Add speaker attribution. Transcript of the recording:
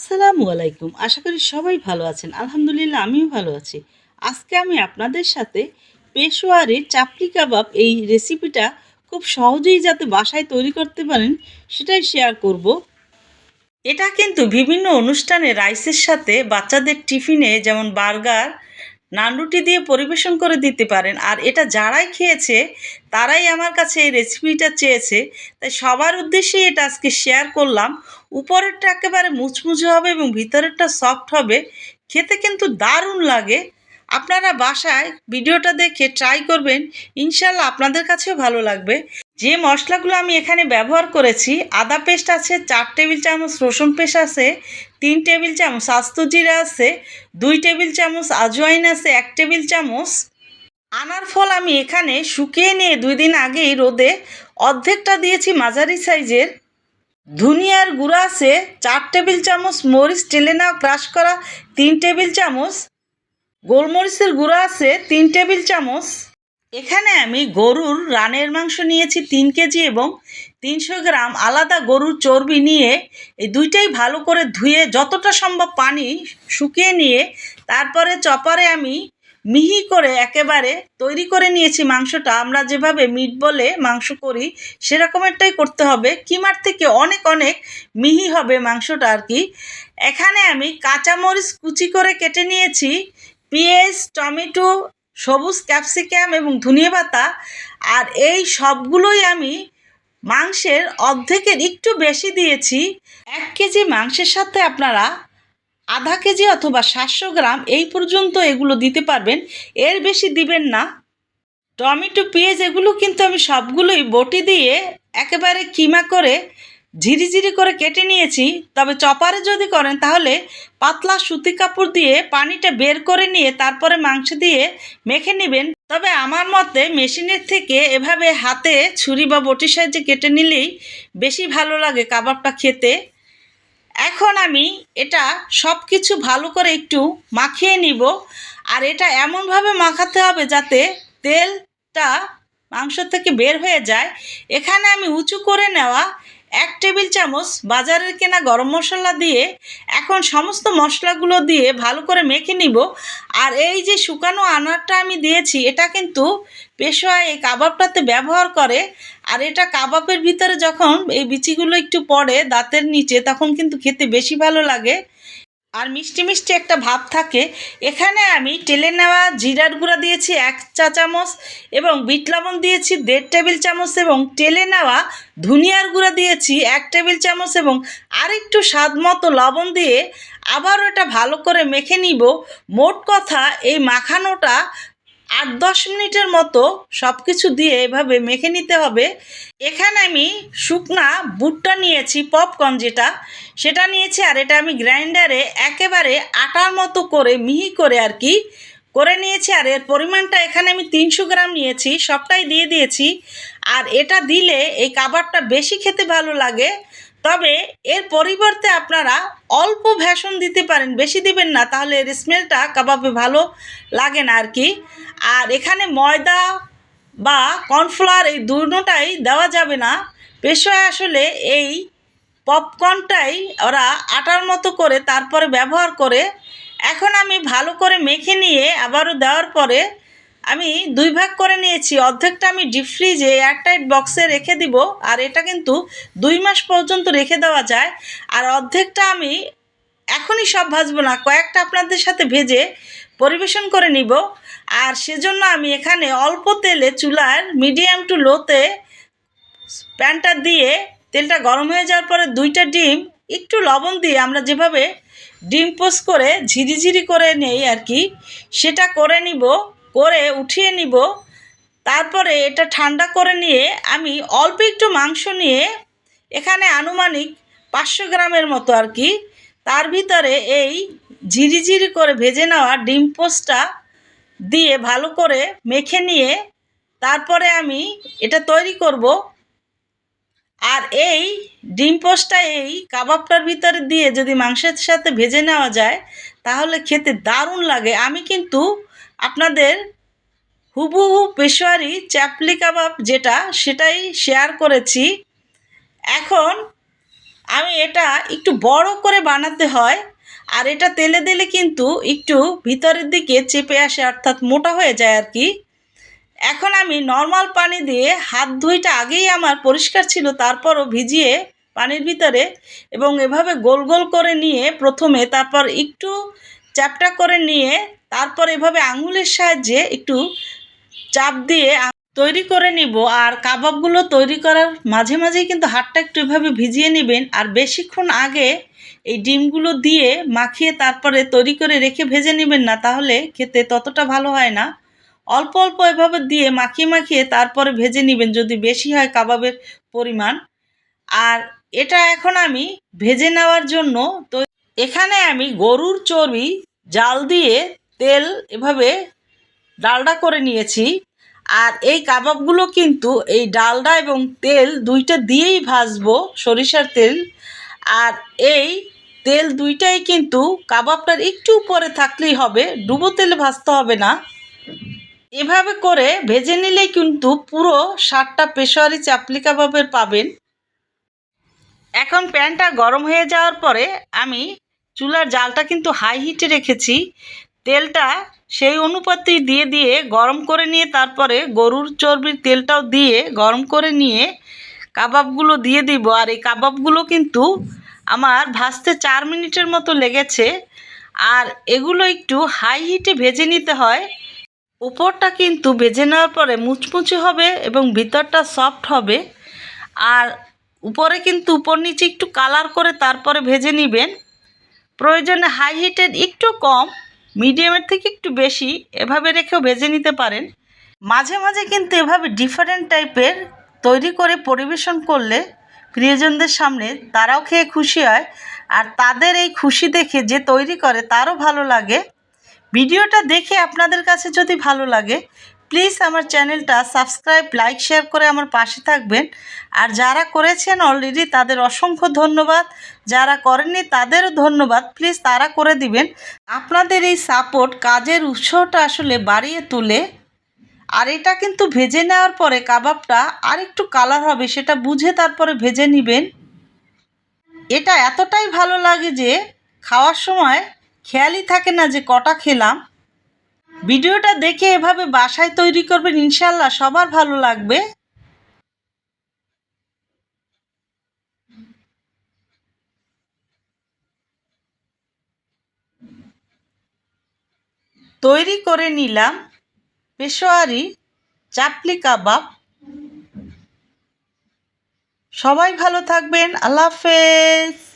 Speaker 1: আসসালামু আলাইকুম। আশা করি সবাই ভালো আছেন। আলহামদুলিল্লাহ, আমিও ভালো আছি। আজকে আমি আপনাদের সাথে পেশোয়ারের চাপলি কাবাব এই রেসিপিটা খুব সহজেই যাতে বাসায় তৈরি করতে পারেন, সেটাই শেয়ার করব। এটা কিন্তু বিভিন্ন অনুষ্ঠানে রাইসের সাথে বাচ্চাদের টিফিনে যেমন বার্গার নানরুটি দিয়ে পরিবেশন করে দিতে পারেন। আর এটা যারাই খেয়েছে, তারাই আমার কাছে এই রেসিপিটা চেয়েছে। তাই সবার উদ্দেশ্যেই এটা আজকে শেয়ার করলাম। উপরেরটা একেবারে মুচমুচে হবে এবং ভিতরেরটা সফট হবে। খেতে কিন্তু দারুণ লাগে। আপনারা বাসায় ভিডিওটা দেখে ট্রাই করবেন। ইনশাল্লাহ আপনাদের কাছেও ভালো লাগবে। যে মশলাগুলো আমি এখানে ব্যবহার করেছি, আদা পেস্ট আছে, চার টেবিল চামচ, রসুন পেস্ট আছে, তিন টেবিল চামচ আস্ত জিরা আছে, দুই টেবিল চামচ আজওয়াইন আছে, এক টেবিল চামচ আনার ফল আমি এখানে শুকিয়ে নিয়ে দুই দিন আগেই রোদে অর্ধেকটা দিয়েছি মাঝারি সাইজের। ধুনিয়ার গুঁড়া আছে, চার টেবিল চামচ মরিচ টেলে নেওয়া ক্রাশ করা, তিন টেবিল চামচ গোলমরিচের গুঁড়া আছে, তিন টেবিল চামচ এখানে আমি গরুর রানের মাংস নিয়েছি তিন কেজি এবং তিনশো গ্রাম আলাদা গরুর চর্বি নিয়ে এই দুইটাই ভালো করে ধুয়ে যতটা সম্ভব পানি শুকিয়ে নিয়ে তারপরে চপারে আমি মিহি করে একেবারে তৈরি করে নিয়েছি মাংসটা। আমরা যেভাবে মিট বলে মাংস করি, সেরকমেরটাই করতে হবে। কিমার থেকে অনেক অনেক মিহি হবে মাংসটা আর কি। এখানে আমি কাঁচামরিচ কুচি করে কেটে নিয়েছি, পেঁয়াজ, টমেটো সবুজ ক্যাপসিক্যাম এবং ধনিয়া পাতা, আর এই সবগুলোই আমি মাংসের অর্ধেকের একটু বেশি দিয়েছি। এক কেজি মাংসের সাথে আপনারা আধা কেজি অথবা সাতশো গ্রাম এই পর্যন্ত এগুলো দিতে পারবেন। এর বেশি দিবেন না। টমেটো, পেঁয়াজ এগুলো কিন্তু আমি সবগুলোই বটি দিয়ে একেবারে কিমা করে ঝিরিঝিরি করে কেটে নিয়েছি, তবে চপারে যদি করেন তাহলে পাতলা সুতি কাপড় দিয়ে পানিটা বের করে নিয়ে তারপরে মাংস দিয়ে মেখে নেবেন। তবে আমার মতে মেশিনের থেকে এভাবে হাতে ছুরি বা বটির সাহায্যে কেটে নিলেই বেশি ভালো লাগে কাবাবটা খেতে। এখন আমি এটা সব কিছু ভালো করে একটু মাখিয়ে নিব, আর এটা এমনভাবে মাখাতে হবে যাতে তেলটা মাংস থেকে বের হয়ে যায়। এখানে আমি উঁচু করে নেওয়া এক টেবিল চামচ বাজারের কেনা গরম মশলা দিয়ে এখন সমস্ত মশলাগুলো দিয়ে ভালো করে মেখে নিব। আর এই যে শুকানো আনারটা আমি দিয়েছি, এটা কিন্তু পেশোয়া এই কাবাবটাতে ব্যবহার করে। আর এটা কাবাবের ভিতরে যখন এই বিচিগুলো একটু পড়ে দাঁতের নিচে, তখন কিন্তু খেতে বেশি ভালো লাগে। আর মিষ্টি মিষ্টি একটা ভাব থাকে। এখানে আমি টেলে নেওয়া জিরার গুঁড়া দিয়েছি এক চা চামচ এবং বিট লবণ দিয়েছি দেড় টেবিল চামচ এবং টেলে নেওয়া ধুনিয়ার গুঁড়া দিয়েছি এক টেবিল চামচ এবং আরেকটু স্বাদ মতো লবণ দিয়ে আবারও এটা ভালো করে মেখে নিব। মোট কথা এই মাখানোটা আট দশ মিনিটের মতো সব কিছু দিয়ে এভাবে মেখে নিতে হবে। এখানে আমি শুকনা বুটটা নিয়েছি, পপকর্ন যেটা। সেটা নিয়েছি আর এটা আমি গ্রাইন্ডারে একেবারে আটার মতো করে মিহি করে আর কি করে নিয়েছি। আর এর পরিমাণটা এখানে আমি তিনশো গ্রাম নিয়েছি, সবটাই দিয়ে দিয়েছি। আর এটা দিলে এই কাবাবটা বেশি খেতে ভালো লাগে। তবে এর পরিবর্তে আপনারা অল্প ভ্যাসন দিতে পারেন, বেশি দিবেন না, তাহলে এর স্মেলটা কাবাবে ভালো লাগে না আর কি আর এখানে ময়দা বা কর্নফ্লাওয়ার এই দুটোটাই দেওয়া যাবে না। পেশোয় আসলে এই পপকর্নটাই ওরা আটার মতো করে তারপরে ব্যবহার করে, এখন আমি ভালো করে মেখে নিয়ে আবারও দেওয়ার পরে আমি দুই ভাগ করে নিয়েছি, অর্ধেকটা আমি ডিপ ফ্রিজে এয়ারটাইট বক্সে রেখে দিব, আর এটা কিন্তু দুই মাস পর্যন্ত রেখে দেওয়া যায়, আর অর্ধেকটা আমি এখনই সব ভাজবো না, কয়েকটা আপনাদের সাথে ভেজে পরিবেশন করে নিব, আর সেজন্য আমি এখানে অল্প তেলে চুলার মিডিয়াম টু লোতে প্যানটা দিয়ে তেলটা গরম হয়ে যাওয়ার পরে দুইটা ডিম, একটু লবণ দিয়ে আমরা যেভাবে ডিম পোস্ট করে ঝিরিঝিরি করে নেই আর কি, সেটা করে নিব করে উঠিয়ে নিব। তারপরে এটা ঠান্ডা করে নিয়ে আমি অল্প একটু মাংস নিয়ে এখানে আনুমানিক পাঁচশো গ্রামের মতো আর কি, তার ভিতরে এই ঝিরিঝিরি করে ভেজে নেওয়া ডিম পোস্টটা দিয়ে ভালো করে মেখে নিয়ে তারপরে আমি এটা তৈরি করব। আর এই ডিম পোস্টটা এই কাবাবটার ভিতরে দিয়ে যদি মাংসের সাথে ভেজে নেওয়া যায়, তাহলে খেতে দারুণ লাগে। আমি কিন্তু আপনাদের হুবহু পেশোয়ারি চ্যাপলি কাবাব যেটা, সেটাই শেয়ার করেছি। এখন আমি এটা একটু বড় করে বানাতে হয়, আর এটা তেলে দিলে কিন্তু একটু ভিতরের দিকে চেপে আসে, অর্থাৎ মোটা হয়ে যায় আর কি। এখন আমি নর্মাল পানি দিয়ে হাত ধুইটা আগেই আমার পরিষ্কার ছিল, তারপরও ভিজিয়ে পানির ভিতরে এবং এভাবে গোল গোল করে নিয়ে প্রথমে তারপর একটু চ্যাপটা করে নিয়ে তারপর এভাবে আঙুলের সাহায্যে একটু চাপ দিয়ে তৈরি করে নিব। আর কাবাবগুলো তৈরি করার মাঝে মাঝেই কিন্তু হাতটা একটু এভাবে ভিজিয়ে নেবেন। আর বেশিক্ষণ আগে এই ডিমগুলো দিয়ে মাখিয়ে তারপরে তৈরি করে রেখে ভেজে নেবেন না, তাহলে খেতে ততটা ভালো হয় না। অল্প অল্প এভাবে দিয়ে মাখিয়ে মাখিয়ে তারপরে ভেজে নেবেন যদি বেশি হয় কাবাবের পরিমাণ। আর এটা এখন আমি ভেজে নেওয়ার জন্য তো এখানে আমি গরুর চর্বি জাল দিয়ে তেল এভাবে ডালডা করে নিয়েছি। আর এই কাবাবগুলো কিন্তু এই ডালডা এবং তেল দুইটা দিয়েই ভাজবো সরিষার তেল। আর এই তেল দুইটাই কিন্তু কাবাবটার একটু উপরে থাকলেই হবে, ডুবো তেলে ভাজতে হবে না। এভাবে করে ভেজে নিলেই কিন্তু পুরো ষাটটা পেশোয়ারি চাপলি কাবাবের পাবেন। এখন প্যানটা গরম হয়ে যাওয়ার পরে আমি চুলার জালটা কিন্তু হাই হিটে রেখেছি। তেলটা সেই অনুপাতেই দিয়ে দিয়ে গরম করে নিয়ে তারপরে গরুর চর্বির তেলটাও দিয়ে গরম করে নিয়ে কাবাবগুলো দিয়ে দিব। আর এই কাবাবগুলো কিন্তু আমার ভাজতে চার মিনিটের মতো লেগেছে। আর এগুলো একটু হাই হিটে ভেজে নিতে হয়। উপরটা কিন্তু ভেজে নেওয়ার পরে মুচমুচে হবে এবং ভিতরটা সফট হবে। আর উপরে কিন্তু উপর নিচে একটু কালার করে তারপরে ভেজে নেবেন। প্রয়োজনে হাই হিটের একটু কম। মিডিয়ামের থেকে একটু বেশি, এভাবে রেখেও ভেজে নিতে পারেন। মাঝে মাঝে কিন্তু এভাবে ডিফারেন্ট টাইপের তৈরি করে পরিবেশন করলে প্রিয়জনদের সামনে তারাও খেয়ে খুশি হয় আর তাদের এই খুশি দেখে যে তৈরি করে তারও ভালো লাগে। ভিডিওটা দেখে আপনাদের কাছে যদি ভালো লাগে প্লিজ আমার চ্যানেলটা সাবস্ক্রাইব, লাইক, শেয়ার করে আমার পাশে থাকবেন। আর যারা করেছেন অলরেডি তাদের অসংখ্য ধন্যবাদ। যারা করেননি তাদেরও ধন্যবাদ। প্লিজ তারা করে দিবেন। আপনাদের এই সাপোর্ট কাজের উৎসটা আসলে বাড়িয়ে তোলে, আর এটা কিন্তু ভেজে নেওয়ার পরে কাবাবটা আর একটু কালার হবে, সেটা বুঝে তারপরে ভেজে নেবেন। এটা এতটাই ভালো লাগে যে, খাওয়ার সময় খেয়ালই থাকে না যে কটা খেলাম। ভিডিওটা দেখে এভাবে বাসায় তৈরি করবেন ইনশাল্লাহ সবার ভালো লাগবে। তৈরি করে নিলাম পেশোয়ারি চাপলি কাবাব। সবাই ভালো থাকবেন, আল্লাহ হাফেজ।